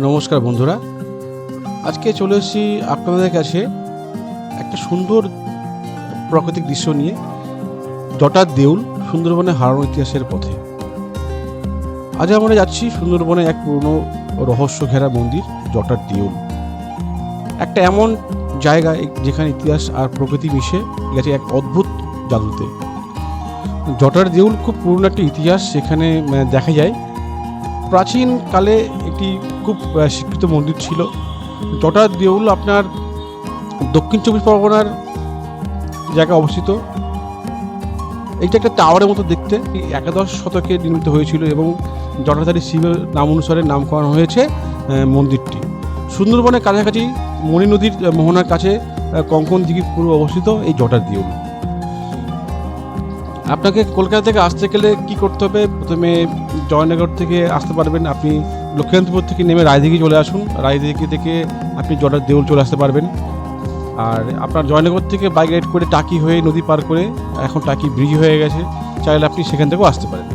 নমস্কার বন্ধুরা। আজকে চলে এসেছি আপনাদের কাছে একটা সুন্দর প্রাকৃতিক দৃশ্য নিয়ে, জটার দেউল সুন্দরবনে হারানো ইতিহাসের পথে। আজ আমরা যাচ্ছি সুন্দরবনে এক পুরনো রহস্য ঘেরা মন্দির, জটার দেউল। একটা এমন জায়গা যেখানে ইতিহাস আর প্রকৃতি মিশে গেছে এক অদ্ভুত জাদুতে। জটার দেউল খুব পুরনো একটা ইতিহাস, সেখানে দেখা যায় প্রাচীনকালে একটি খুব স্বীকৃত মন্দির ছিল। জটার দেউল আপনার দক্ষিণ চব্বিশ পরগনার জায়গায় অবস্থিত। এইটা একটা টাওয়ারের মতো দেখতে, একাদশ শতকে নির্মিত হয়েছিল এবং জটাধারী শিবের নাম অনুসারে নামকরণ হয়েছে মন্দিরটি। সুন্দরবনের কাছাকাছি মণি নদীর মোহনার কাছে কঙ্কন দিঘির পূর্ব অবস্থিত এই জটার দেউল আপনাকে কলকাতা থেকে আসতে গেলে কি করতে হবে? প্রথমে জয়নগর থেকে আসতে পারবেন আপনি লক্ষ্মীকান্তপুর থেকে নেমে রায়দিঘি চলে আসুন। রায়দিঘি থেকে আপনি জটার দেউল চলে আসতে পারবেন। আর আপনার জয়নগর থেকে বাইক রাইড করে টাকি হয়ে নদী পার করে এখন টাকি ব্রিজ হয়ে গেছে। চাইলে আপনি সেখান থেকেও আসতে পারেন।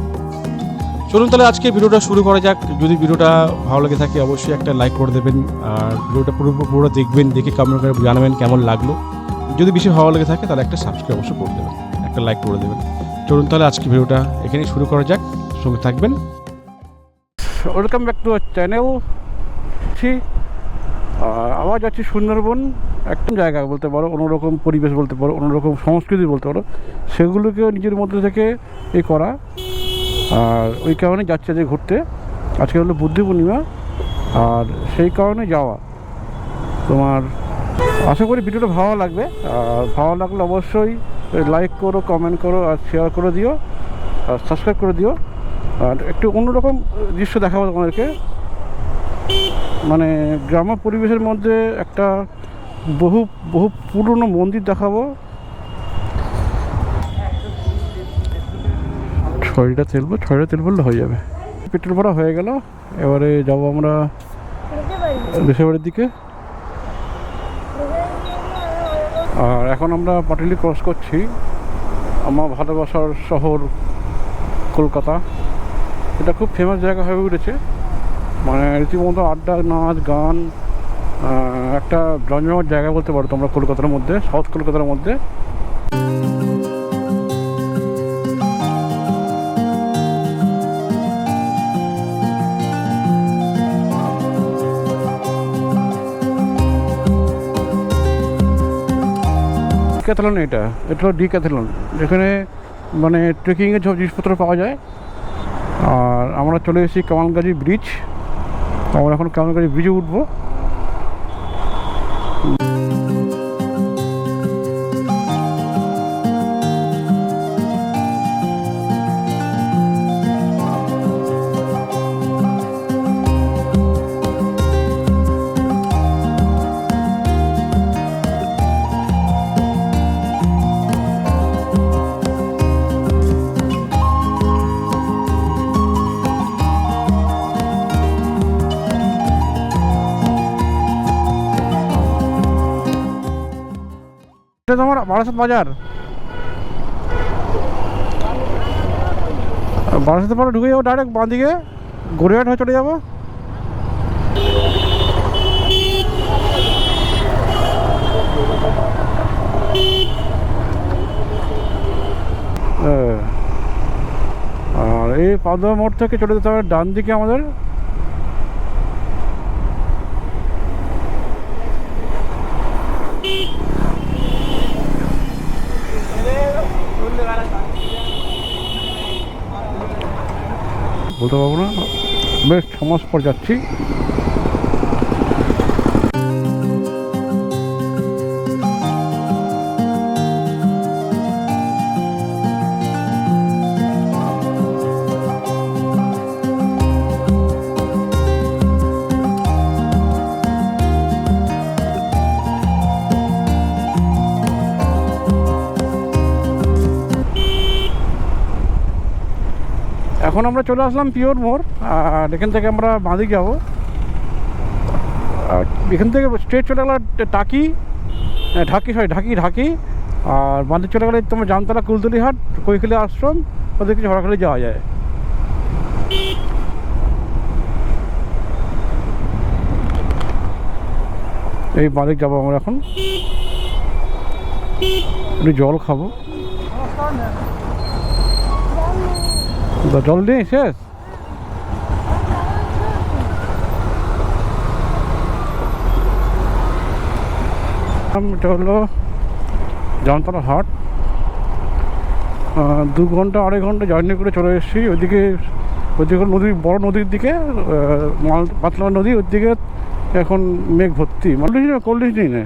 চলুন তাহলে আজকে ভিডিওটা শুরু করা যাক। যদি ভিডিওটা ভালো লেগে থাকে অবশ্যই একটা লাইক করে দেবেন। আর ভিডিওটা পুরো পুরো দেখবেন, দেখে কমেন্ট করে জানাবেন কেমন লাগল। যদি বেশি ভালো লেগে থাকে তাহলে একটা সাবস্ক্রাইব অবশ্যই করে দেবেন। একটা লাইক করে দেবেন। চলুন তাহলে আজকে ভিডিওটা এখানেই শুরু করা যাক। সঙ্গে থাকবেন ওয়েলকাম ব্যাক টু চ্যানেল আর আবার যাচ্ছি সুন্দরবন, একদম জায়গা বলতে পারো, অন্যরকম পরিবেশ বলতে পারো, অন্যরকম সংস্কৃতি বলতে পারো সেগুলোকে নিজের মধ্যে থেকে এ করা। আর ওই কারণে যাচ্ছে যে ঘুরতে। আজকে হলো বুদ্ধি পূর্ণিমা, আর সেই কারণে যাওয়া। তোমার, আশা করি ভিডিওটা ভালো লাগবে। আর ভালো লাগলে অবশ্যই লাইক করো কমেন্ট করো, আর শেয়ার করে দিও, আর সাবস্ক্রাইব করে দিও। আর একটু অন্যরকম দৃশ্য দেখাবো তোমাদেরকে। মানে গ্রাম্য পরিবেশের মধ্যে একটা বহু বহু পুরনো মন্দির দেখাবো। ছয়টা তেল বল- ছয়টা তেল বললে হয়ে যাবে। পেট্রোল ভরা হয়ে গেল। এবারে যাব আমরা দেশের বাড়ির দিকে। আর এখন আমরা পাটিলি ক্রস করছি। আমার ভালোবাসার শহর কলকাতা। এটা খুব ফেমাস জায়গা হয়ে উঠেছে। মানে রীতিমতো আড্ডা, নাচ, গান একটা জমজমাট জায়গা বলতে পারো তোমরা কলকাতার মধ্যে সাউথ কলকাতার মধ্যে। ক্যাথলন এটা এটা হলো ডি ক্যাথলন যেখানে মানে ট্রেকিংয়ের সব জিনিসপত্র পাওয়া যায়। আর আমরা চলে এসেছি কামালগাজি ব্রিজ। আমরা এখন কামালগাজি ব্রিজে উঠবো। তোমার বারাসাত বাজার। বারাসাতে পরে ঢুকে যাব ডাইরেক্ট বাঁ দিকে। গড়িয়াট হয়ে চলে যাব। আর এই পাদুয়া মোড় থেকে চলে যেতে হবে ডান দিকে আমাদের। বলতে পারব না। বেশ ছ মাস পর যাচ্ছি। এখন আমরা চলে আসলাম পিওর মোড়, আর এখান থেকে আমরা বাঁদিক যাব। এখান থেকে স্ট্রেট চলে গেল টাকি ঢাকি সরি ঢাকি ঢাকি। আর বাঁদিক চলে গেলে তোমার জামতলা কুলতলিহাট কৈখালি আশ্রম ওদেরকে ঝড়খালি যাওয়া যায়। এই বাদিক যাব আমরা এখন। একটু জল খাব। জল নেই শেষ এটা হলো জামতলা হাট দু ঘণ্টা, আড়াই ঘণ্টা জার্নি করে চলে এসেছি। ওইদিকে ওইদিকে নদী, বড় নদীর দিকে মাল পাতলা নদী ওর দিকে এখন মেঘ ভর্তি না কোল্ড নেই। না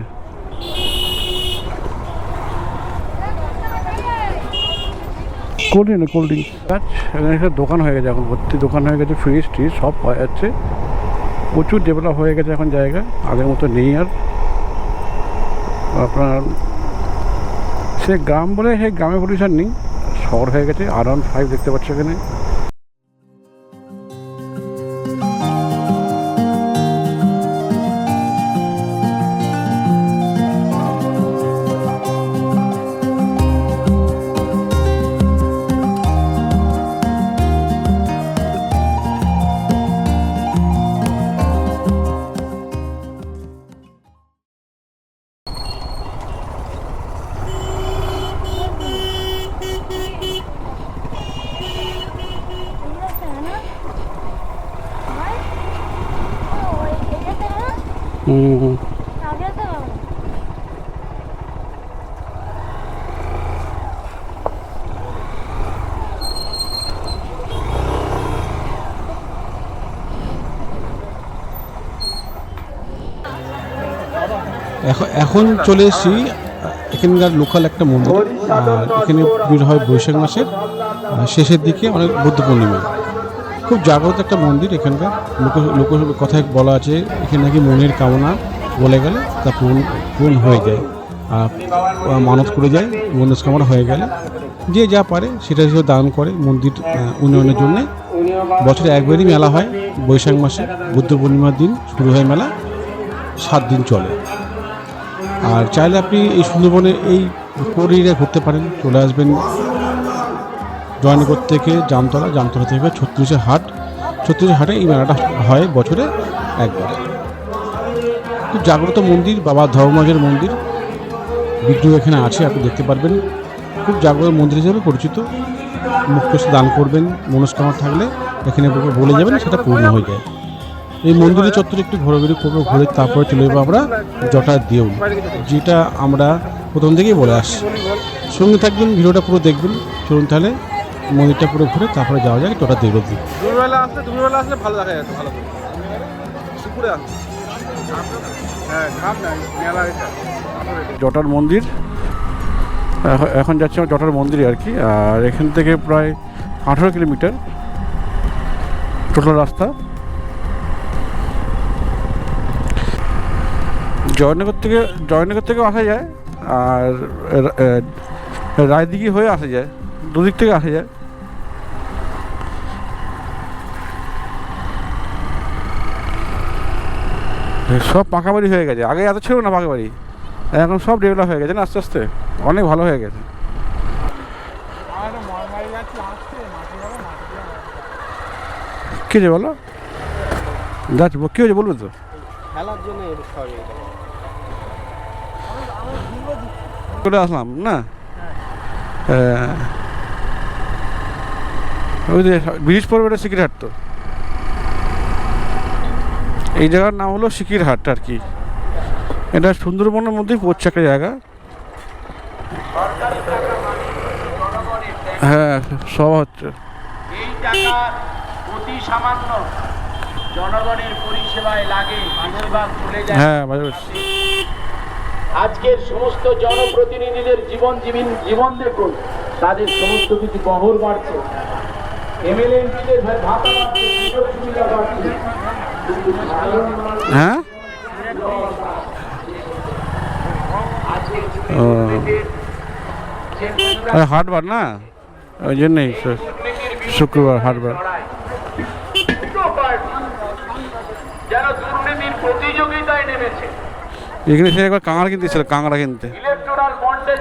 কোল্ড ড্রিঙ্ক না কোল্ড ড্রিঙ্ক এখানে একটা দোকান হয়ে গেছে এখন, ভর্তি দোকান হয়ে গেছে ফ্রিজ ট্রিজ সব পাওয়া যাচ্ছে। প্রচুর ডেভেলপ হয়ে গেছে এখন জায়গা, আগের মতো নেই আর। আপনার, সে গ্রাম বলে, সেই গ্রামে পলিউশন নেই। শহর হয়ে গেছে আর ওয়ান ফাইভ দেখতে পাচ্ছে এখানে। এখন এখন চলে এসেছি, এখানকার লোকাল একটা মন্দির। এখানে ভিড় হয় বৈশাখ মাসের। শেষের দিকে অনেক বুদ্ধ পূর্ণিমা খুব জাগ্রত একটা মন্দির এখানকার। লোক লোক কথায় বলা আছে, এখানে নাকি মনের কামনা বলে গেলে তা পূরণ পূরণ হয়ে যায়। আর মানত করে যায়, মনের কামনা হয়ে গেলে। যে যা পারে, সেটা হিসেবে দান করে মন্দির উন্নয়নের জন্য। বছরে একবারই মেলা হয়, বৈশাখ মাসে বুদ্ধ পূর্ণিমার দিন, শুরু হয় মেলা। সাত দিন চলে। আর চাইলে আপনি এই সুন্দরবনে এই পরিয়ে ঘুরতে পারেন, চলে আসবেন জয়নগর থেকে জামতলা জামতলা থেকে ছত্রিশের হাট। ছত্রিশের হাটে এই মেলাটা হয় বছরে একবার। খুব জাগ্রত মন্দির, বাবা ধর্মরাজের মন্দির। বিগ্রহ এখানে আছে, আপনি দেখতে পারবেন। খুব জাগ্রত মন্দির হিসেবে পরিচিত। মুখ্য দান করবেন, মনস্কামনা থাকলে এখানে বলে যাবেন, সেটা পূর্ণ হয়ে যায়। এই মন্দিরের চত্বরে একটু ঘোরাঘুরি করব ঘুরে তারপরে চলে যাব আমরা জটার দেউল যেটা আমরা প্রথম থেকেই বলে আসছি। সঙ্গে থাকবেন ভিডিওটা পুরো দেখবেন। চলুন তাহলে মন্দিরটা পুরো ঘুরে তারপরে যাওয়া যায় জটার দেউলের দিকে দুপুরবেলা আসলে দুপুরবেলা আসলে ভালো দেখা যাচ্ছে ভালো দুপুরে হ্যাঁ জটার মন্দির। এখন যাচ্ছি আমরা জটার মন্দিরে আর কি। আর এখান থেকে প্রায় আঠেরো কিলোমিটার টোটাল রাস্তা। জয়নগর থেকে, জয়নগর থেকেও আসা যায়, আর রায়দিঘি হয়ে আসা যায়, দুদিক থেকে আসা যায়। সব পাকা বাড়ি হয়ে গেছে। আগে এত ছিল না পাকা বাড়ি, এখন সব ডেভেলপ হয়ে গেছে না আস্তে আস্তে? অনেক ভালো হয়ে গেছে। কি হয়েছে বলো? যাচ্ছি, কি হয়েছে বলবে তো? খেলার জন্য চলে আসলাম না? হ্যাঁ। ওই যে ব্রিজ পড়বে এটা সিকিরহাট তো। এই জায়গার নাম হলো সিকিরহাট আর কি। এটা সুন্দরবনের মধ্যেই পড়ছে একটা জায়গা। হ্যাঁ সব হচ্ছে। এই টাকা অতি সামান্য জনগণের পরিষেবায় লাগে বেশিরভাগ চলে যায়। হ্যাঁ। আজকের সমস্ত জনপ্রতিনিধিদের জীবন জীবন জীবন দেখুন তাদের সমস্ত কিছু বহর বাড়ছে। এমএলএ এমপিদের ভাতা বাড়ছে সুযোগ সুবিধা বাড়ছে। কিন্তু সাধারণ মানুষ হ্যাঁ হাটবার না? ওই জন্যই শুক্রবার হাটবার। যেন দুর্নীতির প্রতিযোগিতায় নেমেছে এখানে সে একবার কাঁকড়া কিনতে ছিল কাঁকড়া কিনতে।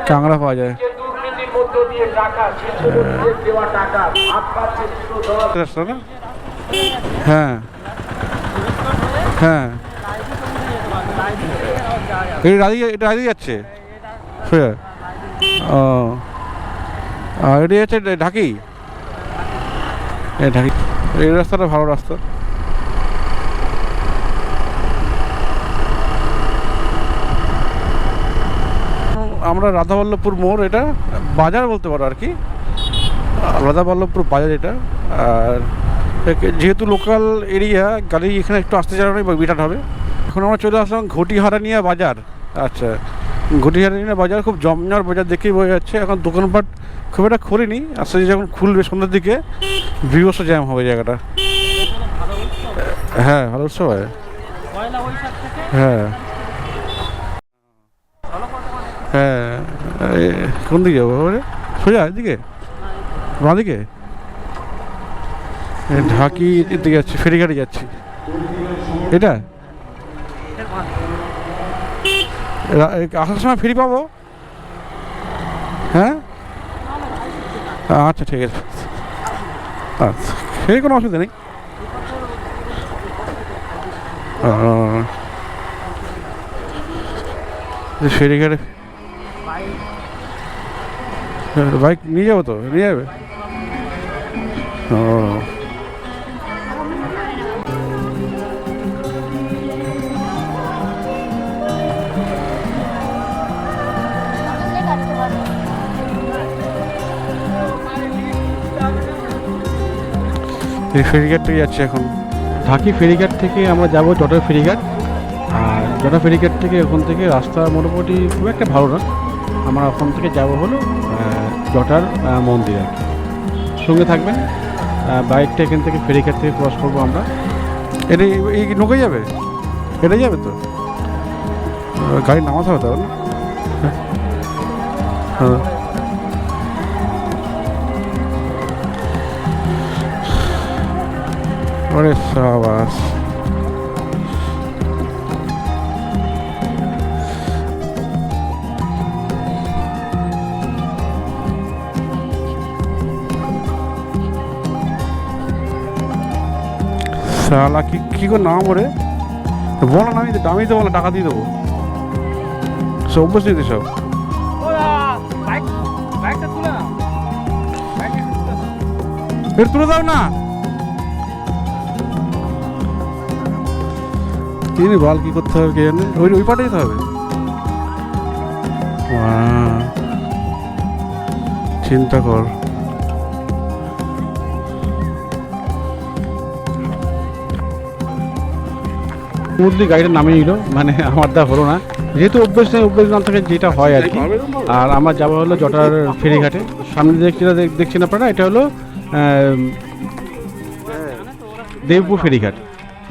কাঁকড়া পাওয়া যায়। যে দুর্নীতির মধ্য দিয়ে টাকা শিল্পপতিদের দেওয়া টাকা ভাগ পাচ্ছে দুটো দল রাস্তা না? হ্যাঁ। হ্যাঁ। এই রাধিকে এটা রাধিকে যাচ্ছে? সোজা ও। আর এটা যাচ্ছে ঢাকি। ঢাকি। এই রাস্তাটা ভালো রাস্তা। আমরা রাধাবল্লভপুর মোড়, এটা বাজার বলতে পারো আর কি। রাধাবল্লভপুর বাজার এটা। আর যেহেতু লোকাল এরিয়া গাড়ি এখানে একটু আসতে যাওয়া নেই বিরাট হবে। এখন আমরা চলে আসলাম ঘটিহারানিয়া বাজার। আচ্ছা ঘটিহারানিয়া বাজার খুব জমজমাট বাজার দেখেই বোঝা যাচ্ছে। এখন দোকানপাট খুব একটা খোলেনি। আস্তে যখন খুলবে সন্ধ্যের দিকে বিভৎস জ্যাম হবে জায়গাটা। হ্যাঁ ভালো উৎসব হয়। হ্যাঁ। হ্যাঁ কোন দিকে যাব এবারে? সোজা, এদিকে? বাঁ দিকে ঢাকি এদিকে যাচ্ছি, ফেরিঘাটে যাচ্ছি। এটা? আসার সময় ফেরি পাবো? হ্যাঁ? আচ্ছা ঠিক আছে। আচ্ছা সেই কোনো অসুবিধা নেই। ফেরিঘাটে বাইক নিয়ে যাব তো, নিয়ে যাবে? ও। ফেরিঘাট থেকে যাচ্ছি এখন। ঢাকি ফেরিঘাট থেকে আমরা যাব জটার ফেরিঘাট। আর জটা ফেরিঘাট থেকে ওখান থেকে রাস্তা মোটামুটি খুব একটা ভালো না। আমরা ওখান থেকে যাব হলো জটার মন্দির আর কি। সঙ্গে থাকবেন বাইকটা এখান থেকে ফেরিঘাট থেকে ক্রস করব আমরা। এটা এই- নৌকে যাবে? এটা যাবে তো? গাড়ি নামাতে হবে তাহলে হ্যাঁ। ওরে সাবাস। শালা কি কি করে নাম ওরে বলো না আমি দামি তো বলো টাকা দিয়ে দেবো। সব অভ্যাস নিতে সব। এর তুলে দাও না। তিনি বল কি করতে হবে কে জানে ওই ওই পাটে যেতে হবে। চিন্তা কর। মুরলি গাড়িটা নামিয়ে নিল। মানে আমার দা হলো না। যেহেতু অভ্যেস নেই, অভ্যেস না থেকে যেটা হয় আর কি। আর আমার যাওয়া হলো জটার ফেরিঘাটে। সামনে দেখছি না, দেখ- দেখছেন আপনারা, এটা হলো দেবপুর ফেরিঘাট।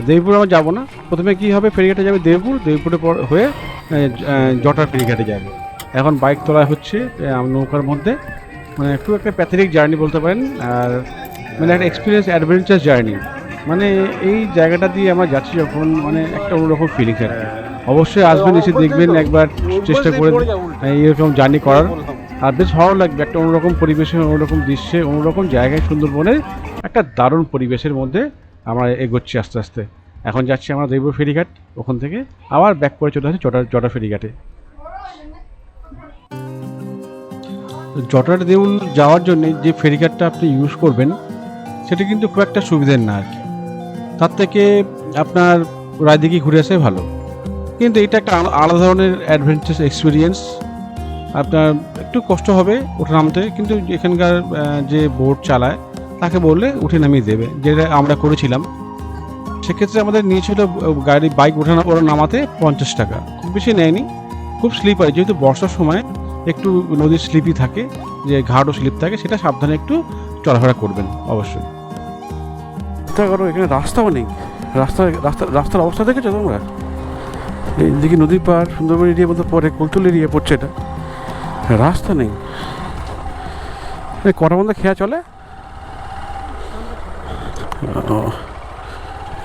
দেবপুর আমরা যাব না। প্রথমে কি হবে, ফেরিঘাটে যাবে দেবপুর, দেবপুরে পর হয়ে জটার ফেরিঘাটে যাবে। এখন বাইক তোলা হচ্ছে নৌকার মধ্যে। মানে খুব একটা প্যাথেটিক জার্নি বলতে পারেন। আর মানে একটা এক্সপিরিয়েন্স অ্যাডভেঞ্চার জার্নি মানে এই জায়গাটা দিয়ে আমরা যাচ্ছি যখন মানে একটা অন্যরকম ফিলিংস আর কি। অবশ্যই আসবেন এসে দেখবেন একবার চেষ্টা করে এরকম জার্নি করার। আর বেশ ভালো লাগবে একটা অন্যরকম পরিবেশে অন্যরকম দৃশ্যে অন্যরকম জায়গায় সুন্দরবনের একটা দারুণ পরিবেশের মধ্যে আমরা এগোচ্ছি আস্তে আস্তে। এখন যাচ্ছি আমরা দেবপুর ফেরিঘাট ওখান থেকে আবার ব্যাক করে চলে আসি জটা জটা ফেরিঘাটে। জটার দেউল যাওয়ার জন্য যে ফেরিঘাটটা আপনি ইউজ করবেন সেটা কিন্তু খুব একটা সুবিধের না আর কি। তার থেকে আপনার রায়দিঘি ঘুরে আসে ভালো। কিন্তু এটা একটা আলা- আলাদা ধরনের অ্যাডভেঞ্চার এক্সপিরিয়েন্স আপনার একটু কষ্ট হবে ওঠা নামতে, কিন্তু এখানকার যে বোট চালায়, তাকে বললে উঠে নামিয়ে দেবে, যেটা আমরা করেছিলাম। সেক্ষেত্রে আমাদের নিয়েছিল গাড়ি বাইক ওঠা ওরা নামাতে পঞ্চাশ টাকা। খুব বেশি নেয়নি, খুব স্লিপ হয়, যেহেতু বর্ষার সময় একটু নদীর স্লিপই থাকে, যে ঘাটও স্লিপ থাকে, সেটা সাবধানে একটু চলাফেরা করবেন, অবশ্যই। চিন্তা করো এখানে রাস্তাও নেই রাস্তা রাস্তা রাস্তার অবস্থা দেখেছ তোমরা এইদিকে নদীর পার সুন্দরবন এরিয়া মধ্যে পরে কুলতুল এরিয়া পড়ছে এটা রাস্তা নেই কটা মধ্যে খেয়া চলে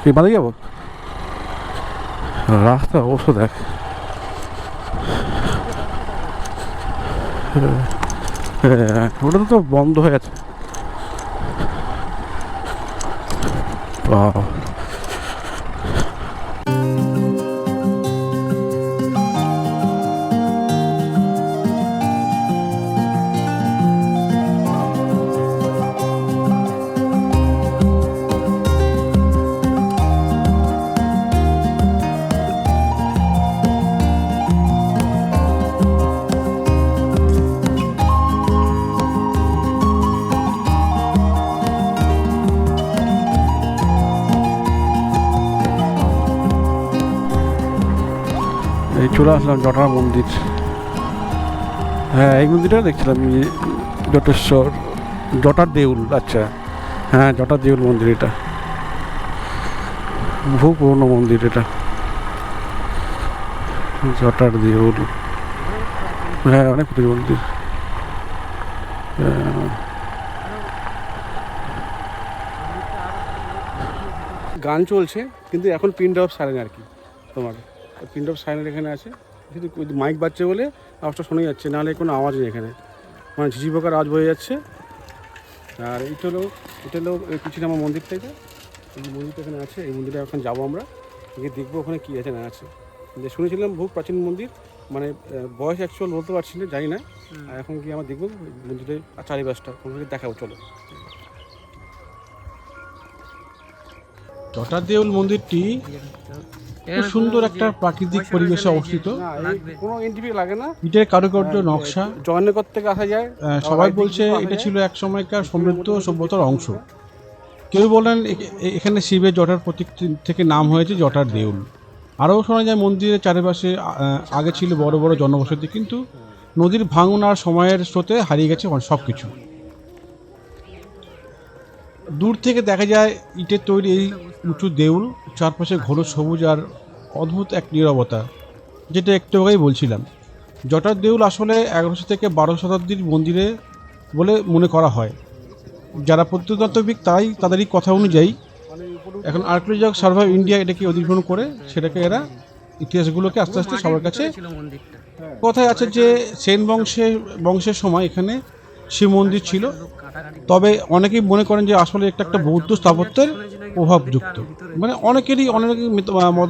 এই বাদে যাব রাস্তা অবশ্য দেখ হ্যাঁ, ওটা তো বন্ধ হয়ে আছে বাহ। এই চলে আসলাম জটার মন্দির। হ্যাঁ এই মন্দিরটা দেখছিলাম জটেশ্বর জটার দেউল আচ্ছা। হ্যাঁ জটার দেউল মন্দির এটা। বহু পুরনো মন্দির এটা। জটার দেউল। হ্যাঁ অনেক পুরনো মন্দির। গান চলছে, কিন্তু এখন প্রিন্ট অফ সারেন আর কি তোমার। প্রিন্ট অফ সাইনের এখানে আছে। কিন্তু মাইক বাজছে বলে আওয়াজটা শোনা যাচ্ছে নাহলে কোনো আওয়াজ নেই এখানে। মানে ঝিঝি পোকার আওয়াজ বয়ে যাচ্ছে। আর এটা হলো এটা হলো এই পিছনে আমার মন্দিরটা এটা এই মন্দিরটা এখানে আছে এই মন্দিরে এখন যাব আমরা। গিয়ে দেখব ওখানে কী আছে না আছে। যে শুনেছিলাম বহু প্রাচীন মন্দির মানে বয়স অ্যাকচুয়াল বলতে পারছি না জানি না। আর এখন গিয়ে আমরা দেখব মন্দিরের চারিপাশটা। ওখানে দেখাবো চলো। জটার দেউল মন্দিরটি খুব সুন্দর একটা প্রাকৃতিক পরিবেশে অবস্থিত। কোনো এন্ট্রি লাগে না। ইটের কারুকার্য নকশা। জয়নগর থেকে আসা যায়। সবাই বলছে এটা ছিল এক সময়কার সমৃদ্ধ সভ্যতার অংশ। কেউ বলেন এখানে শিবের জটার প্রতীক থেকে নাম হয়েছে জটার দেউল। আরও শোনা যায় মন্দিরের চারিপাশে আগে ছিল বড় বড় জনবসতি কিন্তু নদীর ভাঙন আর সময়ের স্রোতে হারিয়ে গেছে সব কিছু দূর থেকে দেখা যায় ইটের তৈরি এই উঁচু দেউল, চারপাশে ঘোর সবুজ আর অদ্ভুত এক নিরবতা, যেটা একটু আগেই বলছিলাম। জটার দেউল আসলে এগারোশো থেকে বারো শতাব্দীর মন্দিরে বলে মনে করা হয়। যারা প্রত্নতাত্ত্বিক, তাই তাদেরই কথা অনুযায়ী এখন আর্কিওলজিক্যাল সার্ভে অফ ইন্ডিয়া এটাকে অধিগ্রহণ করে সেটাকে এরা ইতিহাসগুলোকে আস্তে আস্তে সবার কাছে কথায় আছে যে সেন বংশে বংশের সময় এখানে শিব মন্দির ছিল। তবে অনেকেই মনে করেন যে আসলে একটা একটা বৌদ্ধ স্থাপত্যের প্রভাবযুক্ত। মানে অনেকেরই অনেক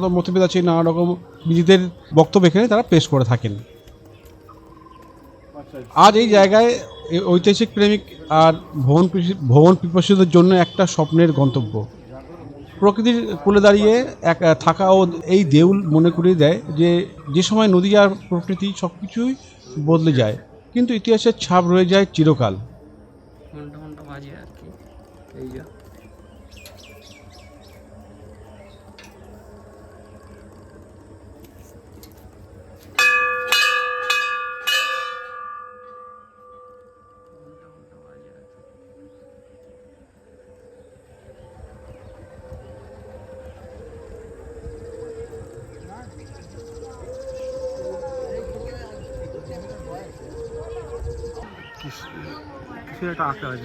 মতভেদ আছে, নানা রকম নিজেদের বক্তব্য এখানে তারা পেশ করে থাকেন। আজ এই জায়গায় ঐতিহাসিক প্রেমিক আর পিপাসী- ভ্রমণ পিপাসীদের জন্য একটা স্বপ্নের গন্তব্য। প্রকৃতির কোলে দাঁড়িয়ে এক থাকা ও এই দেউল মনে করিয়ে দেয় যে যে সময় নদী আর প্রকৃতি সব কিছুই বদলে যায়, কিন্তু ইতিহাসের ছাপ রয়ে যায় চিরকাল। ঘণ্টা ঘণ্টা বাজে আর কি এই যে ঘণ্টা ঘণ্টা বাজে আর কি। কিছু একটা আঁকা ওই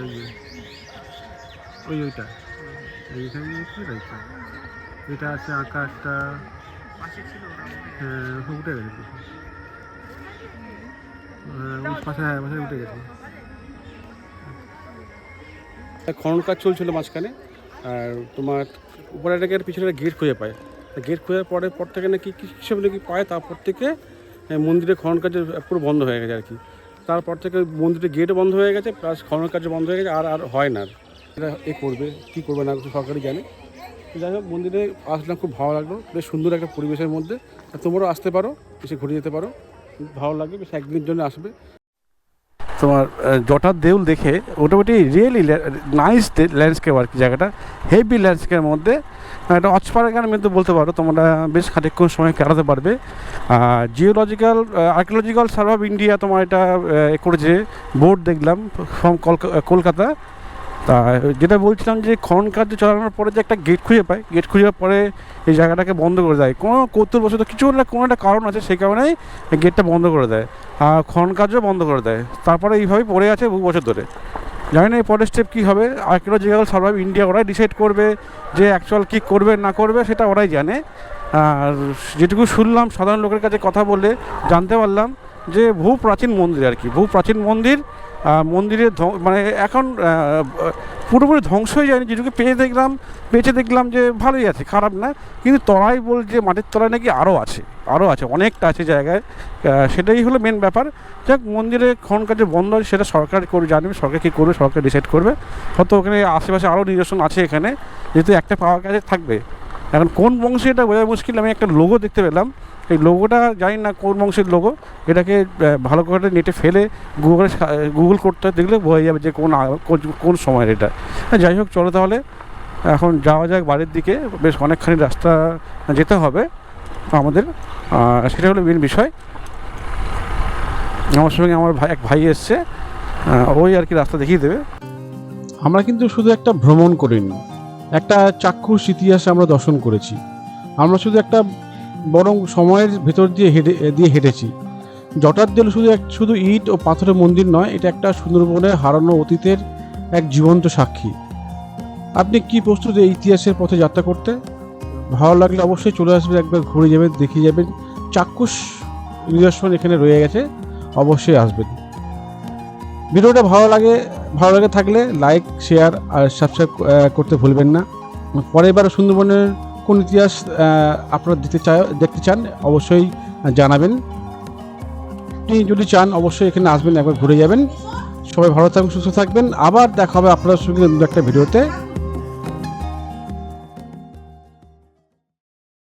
ওই ওইটা। এটা আছে আঁকা একটা হয়। হ্যাঁ, উঠে গেছে। হ্যাঁ, হ্যাঁ উঠে গেছে। খনন কাজ চলছিল মাঝখানে আর তোমার উপরে এটাকে পিছনে একটা গেট খুঁজে পায়। গেট খোঁজার পরে পর থেকে নাকি কিছু নাকি পায় তারপর থেকে আহ, মন্দিরের খনন কাজ পুরো বন্ধ হয়ে গেছে আর কি। তারপর থেকে মন্দিরের গেট বন্ধ হয়ে গেছে প্লাস খনন কাজ বন্ধ হয়ে গেছে আর আর হয় না। আর। এটা এ করবে কী করবে না সরকারই সরকারি জানে যাই হোক মন্দিরে আসলাম খুব ভালো লাগল। বেশ সুন্দর একটা পরিবেশের মধ্যে। তোমারও তোমরাও আসতে পারো এসে ঘুরে যেতে পারো। ভালো লাগবে বেশ একদিনের জন্য আসবে। তোমার জটার দেউল দেখে মোটামুটি রিয়েলি নাইস ল্যান্ডস্কেপ আর কি জায়গাটা। হেভি ল্যান্ডস্কেপের মধ্যে একটা অচপাড়াগার কিন্তু বলতে পারো, তোমরা বেশ খানিকক্ষণ সময় কাটাতে পারবে। Geological archaeological survey of India তোমার এটা করেছে। বোর্ড দেখলাম ফ্রম কলকাতা। তা, যেটা বলছিলাম যে খনন কার্য চালানোর পরে যে একটা গেট খুঁজে পায় গেট খুঁজে পরে এই জায়গাটাকে বন্ধ করে দেয়। কোনো কৌতুলবশত কিছু না, কোনো একটা কারণ আছে, সেই কারণেই গেটটা বন্ধ করে দেয় আর খনন কার্য বন্ধ করে দেয়। তারপরে এইভাবেই পড়ে আছে বহু বছর ধরে। জানি না এই পরের স্টেপ কী হবে। আর কেউ আর্কিওলজিক্যাল সার্ভাইভ ইন্ডিয়া ওরাই ডিসাইড করবে যে অ্যাকচুয়াল কী করবে, না করবে, সেটা ওরাই জানে। আর যেটুকু শুনলাম, সাধারণ লোকের কাছে কথা বলে জানতে পারলাম যে বহু প্রাচীন মন্দির আর কি, বহু প্রাচীন মন্দির মন্দিরের মানে এখন পুরোপুরি ধ্বংস হয়ে যায়নি। যেটুকু পেয়ে দেখলাম বেঁচে দেখলাম যে ভালোই আছে, খারাপ না। কিন্তু তলায় বলছে মাটির তলায় নাকি আরও আছে আরও আছে, অনেকটা আছে জায়গায়। সেটাই হলো মেন ব্যাপার। যাক, মন্দিরে খন কাজে বন্ধ আছে, সেটা সরকার করে জানবে, সরকার কী করবে, সরকার ডিসাইড করবে। হয়তো ওখানে আশেপাশে আরও নিদর্শন আছে এখানে। যেহেতু একটা পাওয়া কাজে থাকবে। এখন কোন বংশে এটা বোঝা মুশকিল, আমি একটা লোগো দেখতে পেলাম। এই লোগোটা জানি না কোন বংশের লোগো এটাকে ভালো করে নেটে ফেলে গুগলে গুগল করতে দেখলে বোঝা যাবে যে কোন, কোন- সময়ের এটা। যাই হোক, চলো তাহলে। এখন যাওয়া যাক বাড়ির দিকে। বেশ অনেকখানি রাস্তা যেতে হবে আমাদের। সেটা হলো মেন বিষয়। আমার সঙ্গে আমার ভাই, এক ভাই এসছে। ওই আর কি রাস্তা দেখিয়ে দেবে। আমরা কিন্তু শুধু একটা ভ্রমণ করিনি। একটা চাক্ষুষ ইতিহাসে আমরা দর্শন করেছি। আমরা শুধু একটা বরং সময়ের ভেতর দিয়ে হেঁটে, দিয়ে হেঁটেছি। জটার দেল শুধু এক, শুধু ইট ও পাথরের মন্দির নয়, এটা একটা সুন্দরবনে হারানো অতীতের এক জীবন্ত সাক্ষী। আপনি কি প্রস্তুত এই ইতিহাসের পথে যাত্রা করতে? ভালো লাগলে অবশ্যই চলে আসবেন, একবার ঘুরে যাবেন দেখে যাবেন। চাক্ষুষ নিদর্শন এখানে রয়ে গেছে, অবশ্যই আসবেন। ভিডিওটা ভালো লাগে ভালো লাগে থাকলে লাইক শেয়ার আর সাবস্ক্রাইব করতে ভুলবেন না। পরের বার সুন্দরবনের কোন ইতিহাস আপনারা দিতে চায়, দেখতে চান, অবশ্যই জানাবেন। আপনি যদি চান, অবশ্যই এখানে আসবেন, একবার ঘুরে যাবেন। সবাই ভালো থাকবেন, সুস্থ থাকবেন। আবার দেখা হবে আপনার সঙ্গে একটা ভিডিওতে।